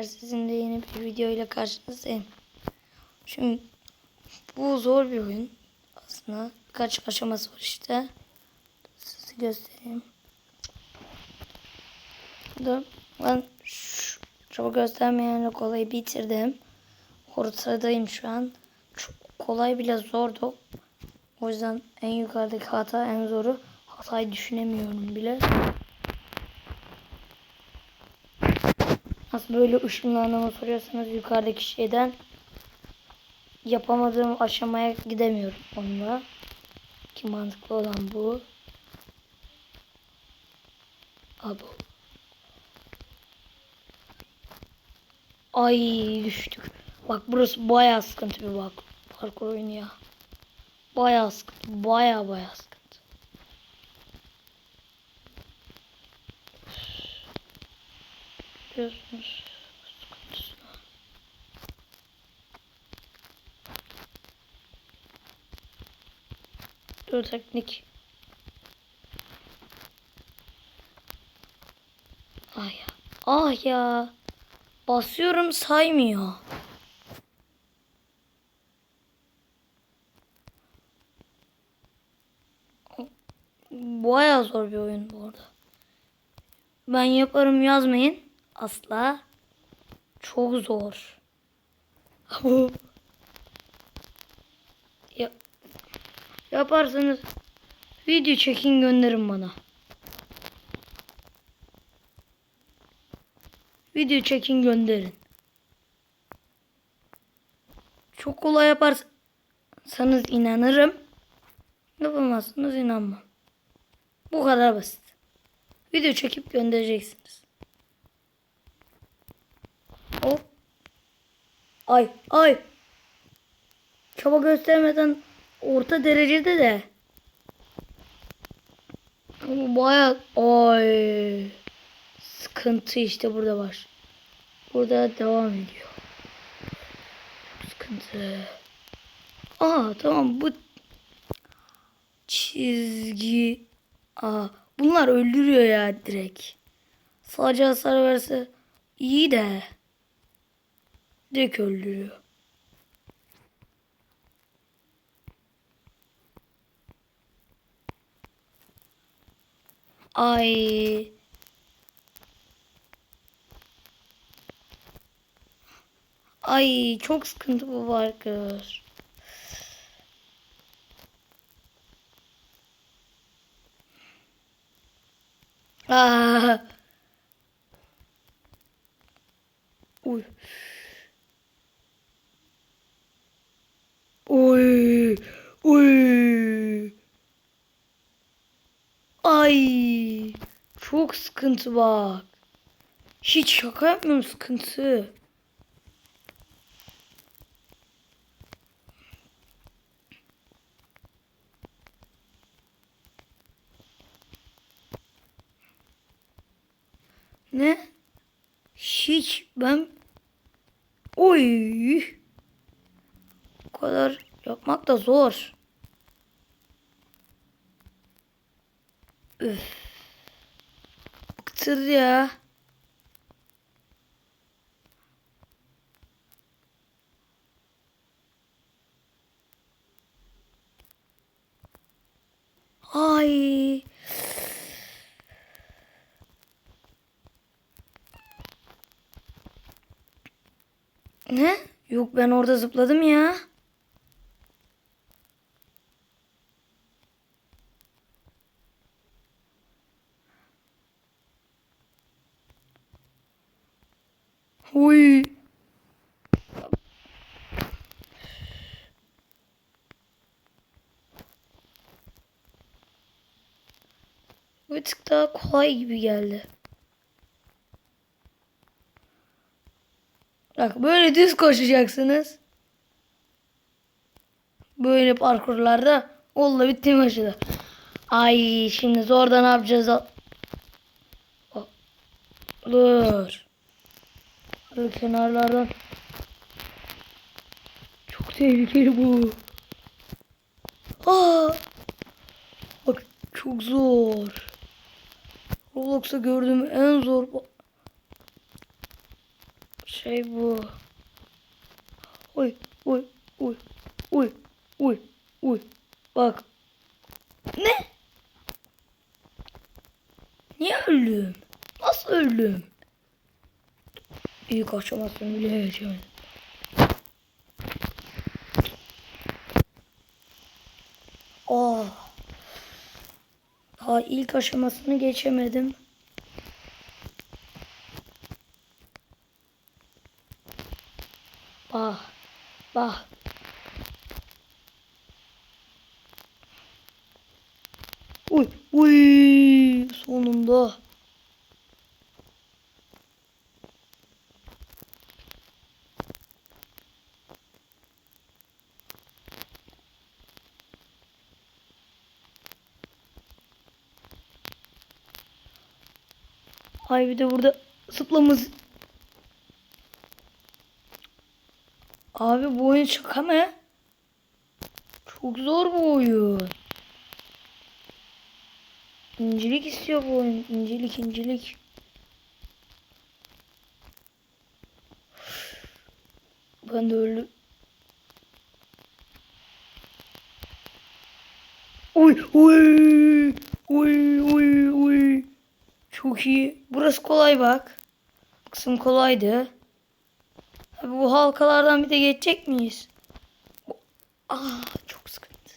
Sizinle yeni bir video ile karşınızdayım. Şimdi bu zor bir oyun. Aslında birkaç aşaması var işte. Size göstereyim. Burada ben şu, çok göstermeyenle kolayı bitirdim. Ortadayım şu an. Çok kolay bile zordu. O yüzden en yukarıdaki hata en zoru. Hatayı düşünemiyorum bile. Nasıl böyle ışınlandığımı soruyorsanız yukarıdaki şeyden yapamadığım aşamaya gidemiyorum onunla. Ki mantıklı olan bu. Abo. Ay düştük. Bak burası bayağı sıkıntı bir bak. Parkur oyunu ya. Bayağı sıkıntı. Bayağı bayağı sıkıntı. Sıkıntısı. Dur teknik. Ah ya. Ah ya. Basıyorum saymıyor. Bayağı zor bir oyun bu arada. Ben yaparım yazmayın. Asla. Çok zor. ya, yaparsanız video çekin gönderin bana. Video çekin gönderin. Çok kolay yaparsanız inanırım. Yapamazsınız inanmam. Bu kadar basit. Video çekip göndereceksiniz. Ay ay. Çaba göstermeden orta derecede de. Baya ay. Sıkıntı işte burada var. Burada devam ediyor. Sıkıntı. Aa tamam bu çizgi. Aa bunlar öldürüyor ya direkt. Sadece hasar verse iyi de. Direkt öldürüyor. Ay. Ay çok sıkıntı bu Barker. Aa. Uy. Ay. Çok sıkıntı bak. Hiç şaka yapmıyorum sıkıntı. Ne? Hiç ben Oy. Bu kadar yapmak da zor. Üf. Bıktırdı ya. Ay. Ne? Yok ben orada zıpladım ya. Huy. Bir tık daha kolay gibi geldi. Bak böyle düz koşacaksınız. Böyle parkurlarda oldu bitti maçı Ay şimdi zorda ne yapacağız? Dur. Böyle. Çok tehlikeli bu. Aa. Bak çok zor. Roblox'ta gördüğüm en zor şey bu. Oy oy oy oy oy oy. Bak. Ne? Niye öldüm? Nasıl öldüm? İlk aşamasını bile geçemedim. Oh. Daha ilk aşamasını geçemedim. Bah. Bah. Uy, uy, sonunda. Ay bir de burada zıplamız. Abi bu oyun şaka mı? Çok zor bu oyun. İncelik istiyor bu oyun. İncelik incelik. Ben de öldüm. Uy uy uy uy uy. Çok iyi. Burası kolay bak. Kısım kolaydı. Abi bu halkalardan bir de geçecek miyiz? Aa çok sıkıntı.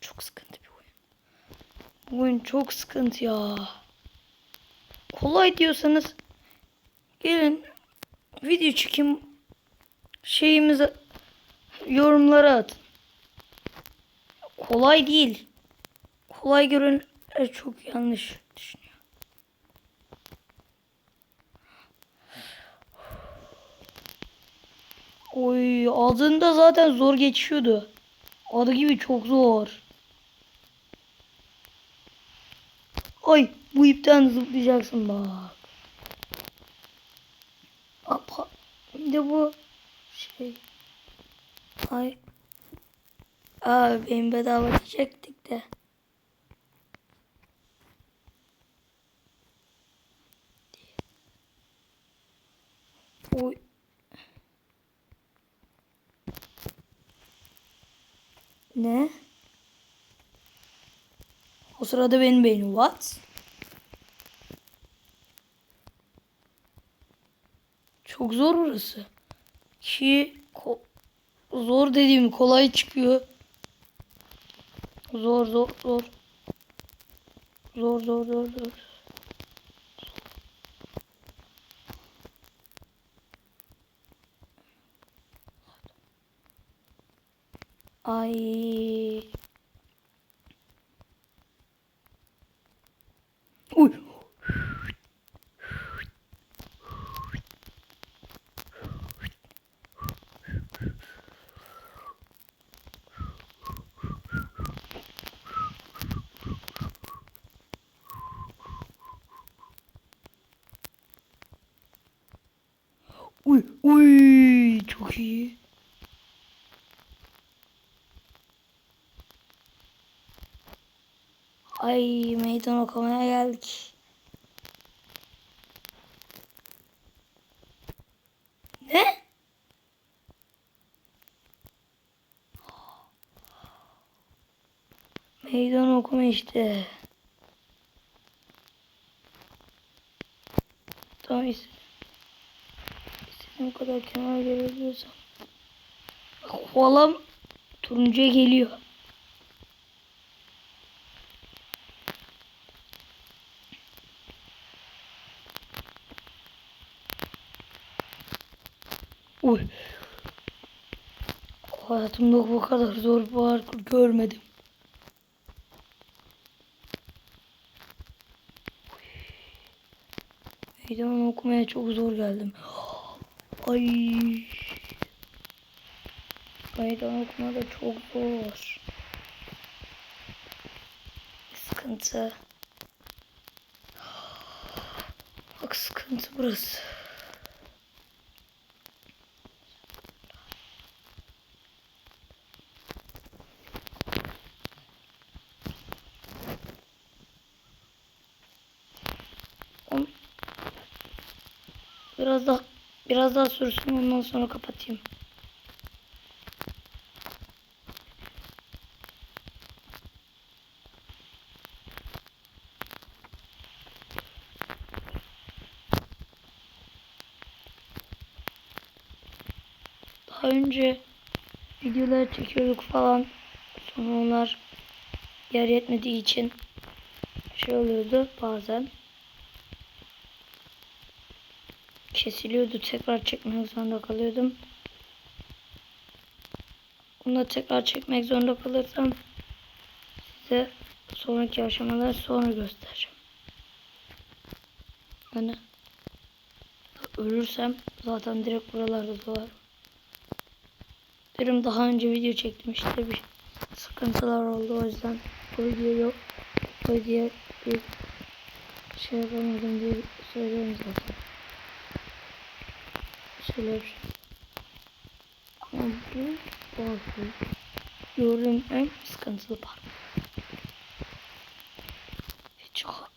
Çok sıkıntı bir oyun. Bu oyun çok sıkıntı ya. Kolay diyorsanız gelin video çekim şeyimizi yorumlara atın. Kolay değil. Kolay gören çok yanlış Oy adında zaten zor geçiyordu. Adı gibi çok zor. Ay bu ipten zıplayacaksın bak. Apa. Bir de bu şey. Ay. Abi benim bedava diyecektik de. Oy. Ne? O sırada benim beynim what? Çok zor orası. Ki zor dediğim kolay çıkıyor. Zor zor zor. Zor zor zor zor. Ay. Uy. Uy, uy, çok iyi. Ay meydan okumaya geldik. Ne? Meydan okuma işte. Tamam ist- istediğim kadar kenar gelebiliyorsam. Kolam turuncuya geliyor. Uy. Hayatımda bu kadar zor parkur görmedim. Meydan okumaya çok zor geldim. Ay. Meydan okuma da çok zor. Sıkıntı. Bak sıkıntı burası. Biraz daha Biraz daha sürsün ondan sonra kapatayım. Daha önce videolar çekiyorduk falan. Sonra onlar yer yetmediği için şey oluyordu bazen. Kesiliyordu. Tekrar çekmek zorunda kalıyordum. Bunu da tekrar çekmek zorunda kalırsam size sonraki aşamaları sonra göstereceğim. Hani ölürsem zaten direkt buralarda doğarım. Benim daha önce video çektim işte bir sıkıntılar oldu o yüzden bu video yok. Bu video bir şey yapamadım diye söylüyorum zaten. Şey. Ama bu bazı gördüğüm en sıkıntılı part. Hiç yok.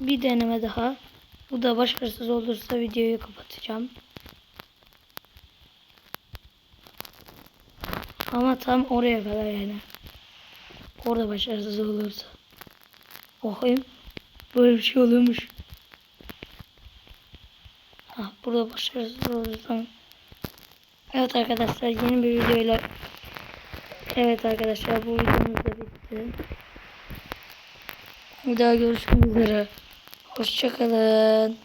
Bir deneme daha. Bu da başarısız olursa videoyu kapatacağım. Ama tam oraya kadar yani. Orada başarısız olursa. Bakayım. Böyle bir şey oluyormuş. Ha, burada başarısız olursam. Evet arkadaşlar yeni bir videoyla Evet arkadaşlar bu videomuz da bitti. Bir daha görüşmek üzere. Hoşçakalın.